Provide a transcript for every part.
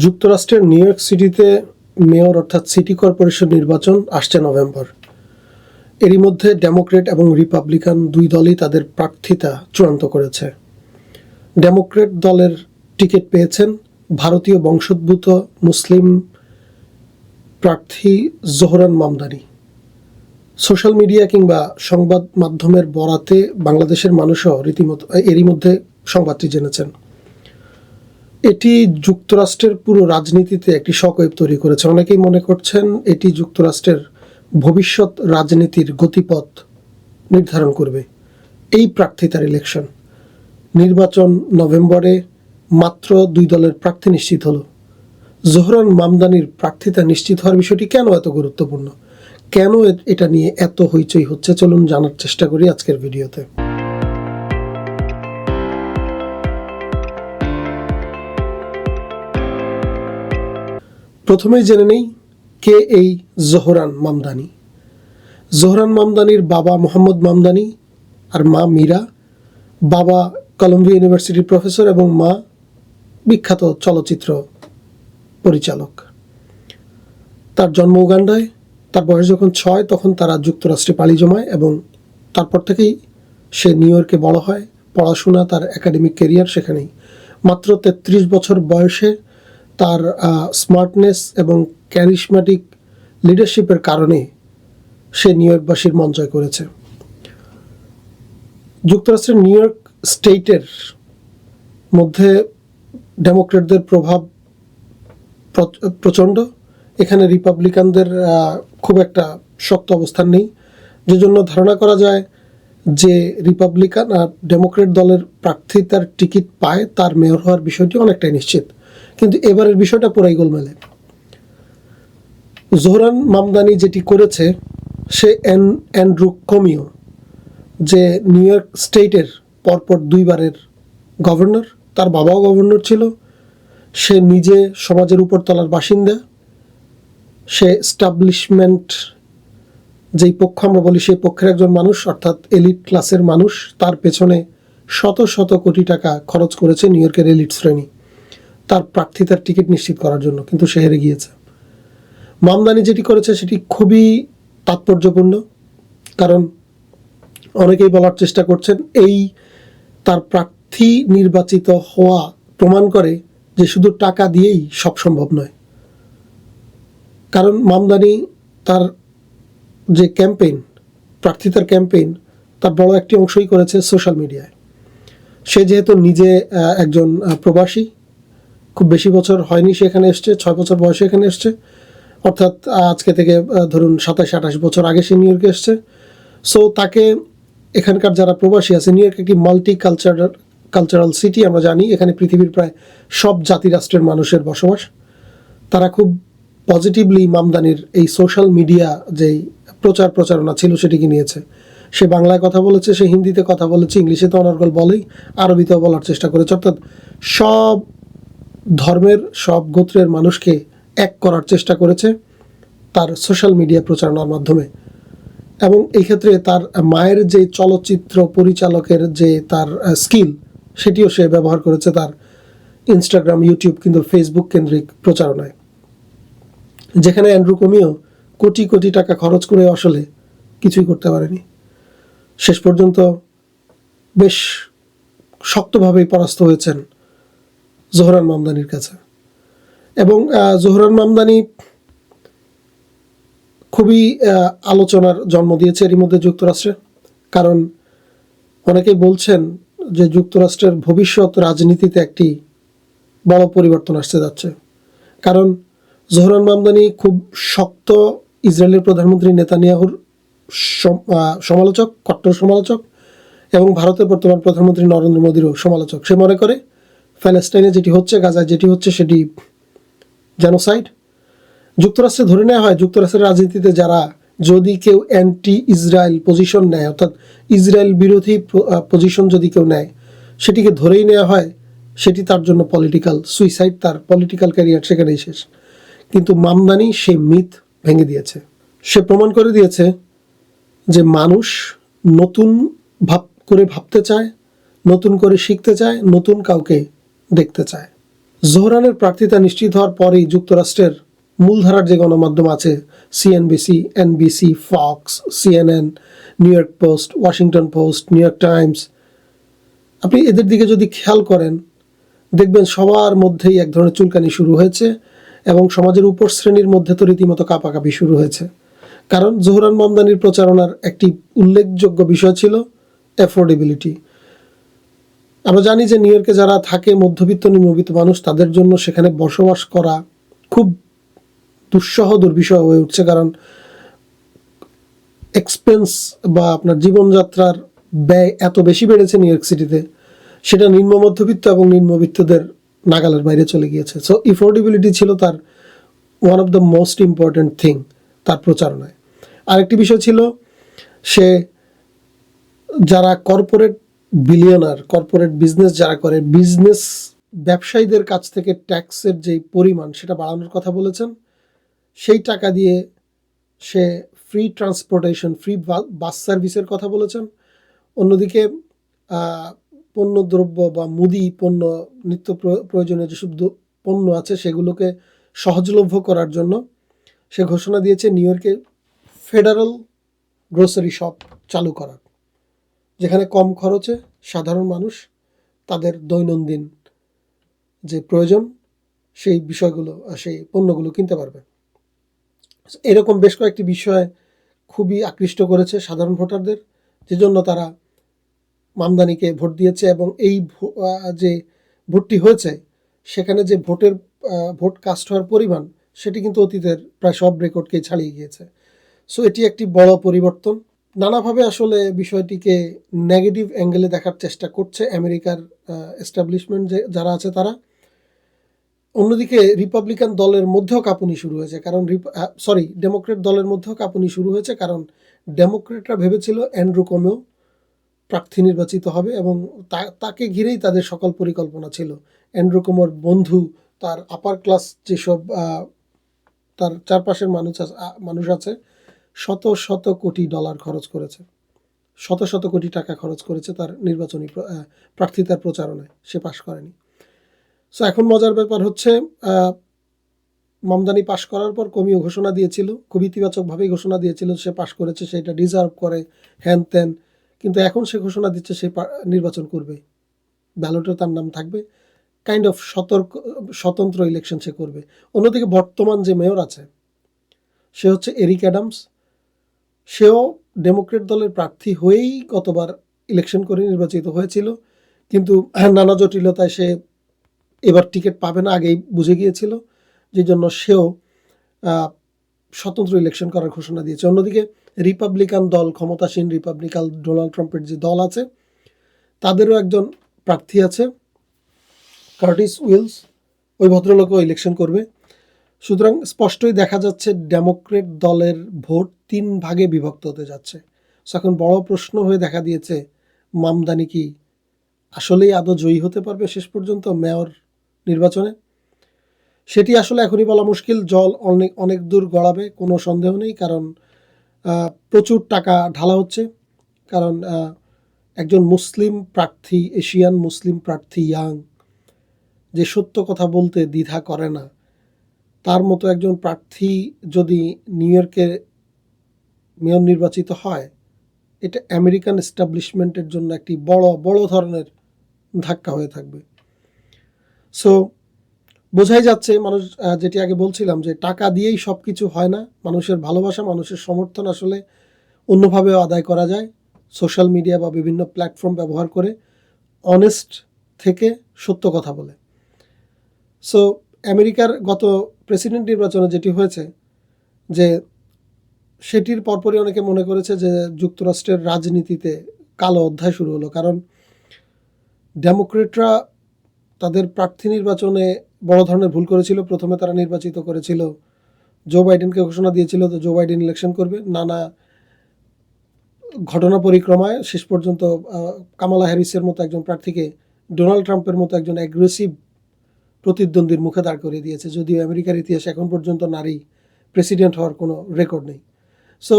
যুক্তরাষ্ট্রের New York সিটিতে mayor অর্থাৎ সিটি কর্পোরেশন নির্বাচন আসছে নভেম্বর। এরই মধ্যে ডেমোক্রেট এবং রিপাবলিকান দুই দলই তাদের প্রার্থিতা চূড়ান্ত করেছে। ডেমোক্রেট দলের টিকিট পেয়েছেন ভারতীয় বংশোদ্ভূত মুসলিম প্রার্থী জোহরান মামদানি। সোশ্যাল মিডিয়া কিংবা সংবাদ মাধ্যমের বরাতে বাংলাদেশের মানুষও রীতিমতো এরই মধ্যে সংবাদটি জেনেছেন। এটি যুক্তরাষ্ট্রের পুরো রাজনীতিতে একটি শকওয়েভ তৈরি করেছে। অনেকেই মনে করছেন এটি যুক্তরাষ্ট্রের ভবিষ্যৎ রাজনীতির গতিপথ নির্ধারণ করবে। এই প্রার্থিতার ইলেকশন নির্বাচন নভেম্বরে মাত্র দুই দলের প্রার্থী নিশ্চিত হলো। জোহরান মামদানির প্রার্থিতা নিশ্চিত হওয়ার বিষয়টি কেন এত গুরুত্বপূর্ণ? কেন এটা নিয়ে এত হইচই হচ্ছে? চলুন জানার চেষ্টা করি আজকের ভিডিওতে। প্রথমেই জেনে নেই কে এই জোহরান মামদানি। জোহরান মামদানির বাবা মোহাম্মদ মামদানি আর মা মীরা, বাবা কলম্বিয়া ইউনিভার্সিটির প্রফেসর এবং মা বিখ্যাত চলচ্চিত্র পরিচালক। তার জন্ম উগান্ডায়, তার বয়স যখন ছয়, তখন তারা যুক্তরাষ্ট্রে পালি জমায় এবং তারপর থেকেই সে নিউ ইয়র্কে বড় হয়। পড়াশোনা, তার একাডেমিক কেরিয়ার সেখানেই। মাত্র তেত্রিশ বছর বয়সে তার স্মার্টনেস এবং ক্যারিশম্যাটিক লিডারশিপের কারণে সে নিউ ইয়র্কবাসীর মন জয় করেছে। যুক্তরাষ্ট্রের নিউ ইয়র্ক স্টেটের মধ্যে ডেমোক্রেটদের প্রভাব প্র- প্রচণ্ড। এখানে রিপাবলিকানদের খুব একটা শক্ত অবস্থান নেই। যে জন্য ধারণা করা যায় যে রিপাবলিকান আর ডেমোক্রেট দলের প্রার্থী তার টিকিট পায়, তার মেয়র হওয়ার বিষয়টি অনেকটাই নিশ্চিত। কিন্তু এবারের বিষয়টা পুরাই গোলমেলে। জোহরান মামদানি যেটি করেছে, সে অ্যান অ্যান্ড্রু কমিও, যে নিউ ইয়র্ক স্টেটের পরপর দুইবারের গভর্নর, তার বাবাও গভর্নর ছিল, সে নিজে সমাজের উপরতলার বাসিন্দা, সে স্টাবলিশমেন্ট যেই পক্ষ আমরা বলি সেই পক্ষের একজন মানুষ, অর্থাৎ এলিট ক্লাসের মানুষ, তার পেছনে শত শত কোটি টাকা খরচ করেছে নিউ ইয়র্কের এলিট শ্রেণি। তার প্রার্থিতার টিকিট নিশ্চিত করার জন্য, কিন্তু সে হেরে গিয়েছে। মামদানি যেটি করেছে সেটি খুবই তাৎপর্যপূর্ণ, কারণ অনেকেই বলার চেষ্টা করছেন এই তার প্রার্থী নির্বাচিত হওয়া প্রমাণ করে যে শুধু টাকা দিয়েই সব সম্ভব নয়। কারণ মামদানি তার যে ক্যাম্পেইন প্রার্থিতার ক্যাম্পেইন, তার বড় একটি অংশই করেছে সোশ্যাল মিডিয়ায়। সে যেহেতু নিজে একজন প্রবাসী খুব বেশি বছর হয়নি সে এখানে এসছে, ছয় বছর বয়সে এখানে এসছে। অর্থাৎ আজকে থেকে ধরুন সাতাশ আঠাশ বছর আগে সে নিউ ইয়র্কে এসছে। সো তাকে এখানকার যারা প্রবাসী আছে, নিউ ইয়র্ক একটি মাল্টি কালচারাল কালচারাল সিটি আমরা জানি, এখানে পৃথিবীর প্রায় সব জাতি রাষ্ট্রের মানুষের বসবাস। তারা খুব পজিটিভলি মামদানির এই সোশ্যাল মিডিয়া যেই প্রচার প্রচারণা ছিল, সেটিকে নিয়েছে। সে বাংলায় কথা বলেছে, সে হিন্দিতে কথা বলেছে, ইংলিশে তো অনর্গল বলেই, আরবিতেও বলার চেষ্টা করেছে। অর্থাৎ সব ধর্মের সব গোত্রের মানুষকে এক করার চেষ্টা করেছে তার সোশ্যাল মিডিয়া প্রচারণার মাধ্যমে। এবং এই ক্ষেত্রে তার মায়ের যে চলচ্চিত্র পরিচালকের যে তার স্কিল, সেটিও সে ব্যবহার করেছে তার ইনস্টাগ্রাম ইউটিউব কিন্তু ফেসবুক কেন্দ্রিক প্রচারণায়। যেখানে অ্যান্ড্রু কমিও কোটি কোটি টাকা খরচ করে আসলে কিছুই করতে পারেনি। শেষ পর্যন্ত বেশ শক্তভাবেই পরাস্ত হয়েছেন জোহরান মামদানির কাছে। এবং জোহরান মামদানি খুবই আলোচনার জন্ম দিয়েছে এরই মধ্যে যুক্তরাষ্ট্রে। কারণ অনেকেই বলছেন যে যুক্তরাষ্ট্রের ভবিষ্যৎ রাজনীতিতে একটি বড় পরিবর্তন আসতে যাচ্ছে। কারণ জোহরান মামদানি খুব শক্ত ইসরায়েলের প্রধানমন্ত্রী নেতানিয়াহুর সমালোচক, কট্টর সমালোচক এবং ভারতের বর্তমান প্রধানমন্ত্রী নরেন্দ্র মোদীরও সমালোচক। সে মনে করে প্যালেস্টাইনে যেটি হচ্ছে, গাজায় যেটি হচ্ছে সেটি জেনোসাইড যুক্তরাষ্ট্রে ধরে নেওয়া হয়, যুক্তরাষ্ট্রের রাজনীতিতে যারা যদি কেউ অ্যান্টি ইসরায়েল পজিশন নেয়, অর্থাৎ ইসরায়েল বিরোধী পজিশন যদি কেউ নেয়, সেটিকে ধরেই নেওয়া হয়, সেটি তার জন্য পলিটিক্যাল সুইসাইড তার পলিটিক্যাল ক্যারিয়ার সেখানেই শেষ। কিন্তু মামদানি সে মিথ ভেঙে দিয়েছে। সে প্রমাণ করে দিয়েছে যে মানুষ নতুন ভাব, করে ভাবতে চায়, নতুন করে শিখতে চায়, নতুন কাউকে দেখতে চায়। জোহরানের প্রার্থিতা নিশ্চিত হওয়ার পরেই যুক্তরাষ্ট্রের মূলধারার যে গণমাধ্যম আছে CNBC NBC Fox CNN New York Post Washington Post New York Times আপনি এদের দিকে যদি খেয়াল করেন, দেখবেন সবার মধ্যেই এক ধরনের চুলকানি শুরু হয়েছে এবং সমাজের উপর শ্রেণির মধ্যে তো রীতিমতো কাঁপাকাঁপি শুরু হয়েছে। কারণ জোহরান মামদানির প্রচারণার একটি উল্লেখযোগ্য বিষয় ছিল অ্যাফোর্ডেবিলিটি আমরা জানি যে নিউ ইয়র্কে যারা থাকে, মধ্যবিত্ত নিম্নবিত্ত মানুষ, তাদের জন্য সেখানে বসবাস করা খুব দুঃসহ, দুর্বিষহ হয়ে উঠছে। কারণ এক্সপেন্স বা আপনার জীবনযাত্রার ব্যয় এত বেশি বেড়েছে নিউ ইয়র্ক সিটিতে সেটা নিম্ন মধ্যবিত্ত এবং নিম্নবিত্তদের নাগালের বাইরে চলে গিয়েছে। সো ইফোর্ডেবিলিটি ছিল তার one of the most important thing তার প্রচারণায়। আরেকটি বিষয় ছিল সে যারা কর্পোরেট বিলিয়নার কর্পোরেট বিজনেস যারা করে বিজনেস ব্যবসায়ীদের কাছ থেকে ট্যাক্সের যেই পরিমাণ সেটা বাড়ানোর কথা বলেছেন সেই টাকা দিয়ে সে ফ্রি ট্রান্সপোর্টেশন ফ্রি বাস সার্ভিসের কথা বলেছেন। অন্যদিকে আহ, পণ্যদ্রব্য বা মুদি পণ্য নিত্য প্র- প্রয়োজনীয় যেসব পণ্য আছে সেগুলোকে সহজলভ্য করার জন্য সে ঘোষণা দিয়েছে নিউ ইয়র্কে ফেডারেল গ্রোসারি শপ চালু করার। যেখানে কম খরচে সাধারণ মানুষ তাদের দৈনন্দিন যে প্রয়োজন, সেই বিষয়গুলো সেই পণ্যগুলো কিনতে পারবে। এরকম বেশ কয়েকটি বিষয় খুবই আকৃষ্ট করেছে সাধারণ ভোটারদের যে জন্য তারা মামদানিকে ভোট দিয়েছে এবং এই যে ভোটটি হয়েছে, সেখানে যে ভোটের ভোট কাস্ট হওয়ার পরিমাণ, সেটি কিন্তু অতীতের প্রায় সব রেকর্ডকেই ছাড়িয়ে গিয়েছে। সো এটি একটি বড় পরিবর্তন। নানাভাবে আসলে বিষয়টিকে নেগেটিভ অ্যাঙ্গেলে দেখার চেষ্টা করছে আমেরিকার এস্টাবলিশমেন্ট যে যারা আছে তারা। অন্যদিকে রিপাবলিকান দলের মধ্যেও কাঁপুনি শুরু হয়েছে, কারণ সরি ডেমোক্রেট দলের মধ্যেও কাঁপুনি শুরু হয়েছে, কারণ ডেমোক্রেটরা ভেবেছিল অ্যান্ড্রু কমেও প্রার্থী নির্বাচিত হবে এবং তাকে ঘিরেই তাদের সকল পরিকল্পনা ছিল। অ্যান্ড্রু কোমোর বন্ধু, তার আপার ক্লাস যেসব তার চারপাশের মানুষ মানুষ আছে শত শত কোটি ডলার খরচ করেছে। শত শত কোটি টাকা খরচ করেছে তার নির্বাচনী প্রার্থিতার প্রচারণায়। সে পাশ করেনি। সো এখন মজার ব্যাপার হচ্ছে মামদানি পাশ করার পর কমিও ঘোষণা দিয়েছিল, খুব ইতিবাচকভাবেই ঘোষণা দিয়েছিল সে পাশ করেছে, সেটা ডিজার্ভ করে, হ্যান ত্যান। কিন্তু এখন সে ঘোষণা দিচ্ছে সে নির্বাচন করবে। ব্যালটে তার নাম থাকবে। কাইন্ড অফ সতর্ক, স্বতন্ত্র ইলেকশন সে করবে। অন্যদিকে বর্তমান যে মেয়র আছে, সে হচ্ছে এরিক অ্যাডামস। সেও ডেমোক্রেট দলের প্রার্থী হয়েই গতবার ইলেকশন করে নির্বাচিত হয়েছিল। কিন্তু নানা জটিলতায় সে এবার টিকিট পাবে না আগেই বুঝে গিয়েছিল যে জন্য সেও স্বতন্ত্র ইলেকশন করার ঘোষণা দিয়েছে। অন্যদিকে রিপাবলিকান দল, ক্ষমতাসীন রিপাবলিকান ডোনাল্ড ট্রাম্পের যে দল আছে, তাদেরও একজন প্রার্থী আছে, কার্টিস উইলস। ওই ভদ্রলোকও ইলেকশন করবে। সুতরাং স্পষ্টই দেখা যাচ্ছে ডেমোক্রেট দলের ভোট তিন ভাগে বিভক্ত হতে যাচ্ছে। So এখন বড় প্রশ্ন হয়ে দেখা দিয়েছে, মামদানি কি আসলেই আদৌ জয়ী হতে পারবে শেষ পর্যন্ত মেয়র নির্বাচনে? সেটি আসলে এখনই বলা মুশকিল, জল অনেক অনেক দূর গড়াবে, কোনো সন্দেহ নেই, কারণ প্রচুর টাকা ঢালা হচ্ছে, কারণ একজন মুসলিম প্রার্থী, এশিয়ান মুসলিম প্রার্থী ইয়াং, যে সত্য কথা বলতে দ্বিধা করে না তার মতো একজন প্রার্থী যদি নিউ ইয়র্কে মেয়র নির্বাচিত হয়, এটা আমেরিকান এস্টাবলিশমেন্টের জন্য একটি বড় বড় ধরনের ধাক্কা হয়ে থাকবে। সো বোঝাই যাচ্ছে মানুষ যেটি আগে বলছিলাম যে টাকা দিয়েই সব কিছু হয় না। মানুষের ভালোবাসা, মানুষের সমর্থন আসলে অন্যভাবেও আদায় করা যায়। সোশ্যাল মিডিয়া বা বিভিন্ন প্ল্যাটফর্ম ব্যবহার করে অনেস্ট থেকে সত্য কথা বলে। সো আমেরিকার গত প্রেসিডেন্ট নির্বাচনে যেটি হয়েছে, যে সেটির পরপরই অনেকে মনে করেছে যে যুক্তরাষ্ট্রের রাজনীতিতে কালো অধ্যায় শুরু হলো। কারণ ডেমোক্রেটরা তাদের প্রার্থী নির্বাচনে বড় ধরনের ভুল করেছিল। প্রথমে তারা নির্বাচিত করেছিল, জো বাইডেনকে ঘোষণা দিয়েছিল তো জো বাইডেন ইলেকশন করবে। নানা ঘটনা পরিক্রমায় শেষ পর্যন্ত কামালা হ্যারিসের মতো একজন প্রার্থীকে, ডোনাল্ড ট্রাম্পের মতো একজন অ্যাগ্রেসিভ প্রতিদ্বন্দ্বীর মুখে দাঁড় করিয়ে দিয়েছে, যদিও আমেরিকার ইতিহাসে এখন পর্যন্ত নারী প্রেসিডেন্ট হওয়ার কোনো রেকর্ড নেই। সো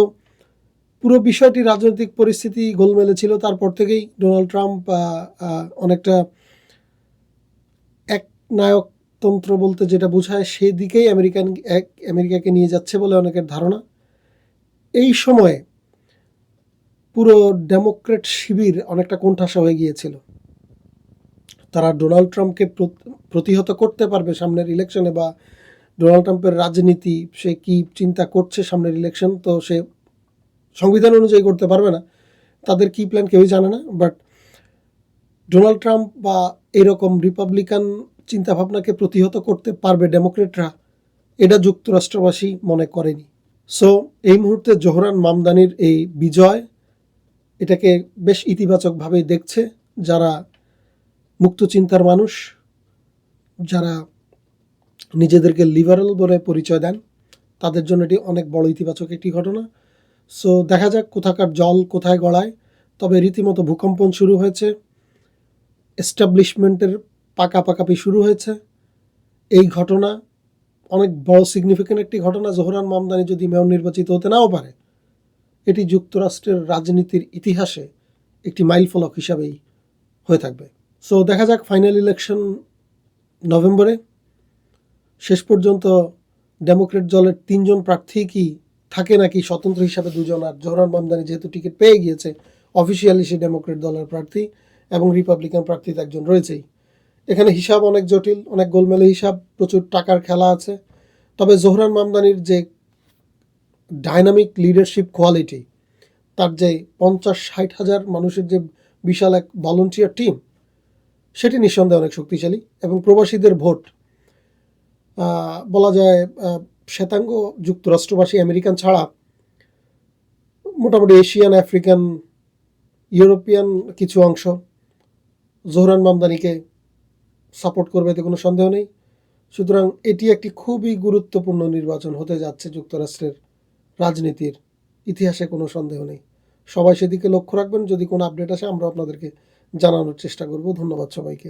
পুরো বিষয়টি রাজনৈতিক পরিস্থিতি গোলমেলে ছিল, তারপর থেকেই ডোনাল্ড ট্রাম্প অনেকটা এক নায়ক সমাজতন্ত্র বলতে যেটা বোঝায় সেদিকেই আমেরিকান, এক আমেরিকাকে নিয়ে যাচ্ছে বলে অনেকের ধারণা। এই সময়ে পুরো ডেমোক্রেট শিবির অনেকটা কোণঠাসা হয়ে গিয়েছিল। তারা ডোনাল্ড ট্রাম্পকে প্রতিহত করতে পারবে সামনের ইলেকশনে বা ডোনাল্ড ট্রাম্পের রাজনীতি, সে কি চিন্তা করছে সামনের ইলেকশন তো সে সংবিধান অনুযায়ী করতে পারবে না। তাদের কি প্ল্যান কেউই জানে না বাট ডোনাল্ড ট্রাম্প বা এরকম রিপাবলিকান চিন্তাভাবনাকে প্রতিহত করতে পারবে ডেমোক্রেটরা, এটা যুক্তরাষ্ট্রবাসী মনে করেনি। সো এই মুহূর্তে জোহরান মামদানির এই বিজয়, এটাকে বেশ ইতিবাচকভাবেই দেখছে যারা মুক্ত চিন্তার মানুষ, যারা নিজেদেরকে লিবারেল বলে পরিচয় দেন, তাদের জন্য এটি অনেক বড় ইতিবাচক একটি ঘটনা। সো দেখা যাক কোথাকার জল কোথায় গড়ায়। তবে রীতিমতো ভূকম্পন শুরু হয়েছে। এস্টাবলিশমেন্টের পাকাপাকাপি শুরু হয়েছে। এই ঘটনা অনেক বড় সিগনিফিক্যান্ট একটি ঘটনা। জোহরান মামদানি যদি মেয়র নির্বাচিত হতে নাও পারে, এটি যুক্তরাষ্ট্রের রাজনীতির ইতিহাসে একটি মাইল ফলক হিসাবেই হয়ে থাকবে। সো দেখা যাক ফাইনাল ইলেকশন নভেম্বরে শেষ পর্যন্ত ডেমোক্রেট দলের তিনজন প্রার্থী কি থাকে নাকি স্বতন্ত্র হিসাবে দুজন? আর জোহরান মামদানি যেহেতু টিকিট পেয়ে গিয়েছে অফিসিয়ালি সে ডেমোক্রেট দলের প্রার্থী এবং রিপাবলিকান প্রার্থী একজন রয়েছেই। এখানে হিসাব অনেক জটিল, অনেক গোলমেলে হিসাব, প্রচুর টাকার খেলা আছে। তবে জোহরান মামদানির যে ডাইনামিক লিডারশিপ কোয়ালিটি তার যে পঞ্চাশ ষাট হাজার মানুষের যে বিশাল এক ভলেন্টিয়ার টিম সেটি নিঃসন্দেহে অনেক শক্তিশালী এবং প্রবাসীদের ভোট বলা যায় শ্বেতাঙ্গ যুক্তরাষ্ট্রবাসী, আমেরিকান ছাড়া মোটামুটি এশিয়ান, আফ্রিকান, ইউরোপিয়ান কিছু অংশ জোহরান মামদানিকে সাপোর্ট করবে এতে কোনো সন্দেহ নেই। সুতরাং এটি একটি খুবই গুরুত্বপূর্ণ নির্বাচন হতে যাচ্ছে যুক্তরাষ্ট্রের রাজনীতির ইতিহাসে কোনো সন্দেহ নেই। সবাই সেদিকে লক্ষ্য রাখবেন। যদি কোনো আপডেট আসে, আমরা আপনাদেরকে জানানোর চেষ্টা করব। ধন্যবাদ সবাইকে।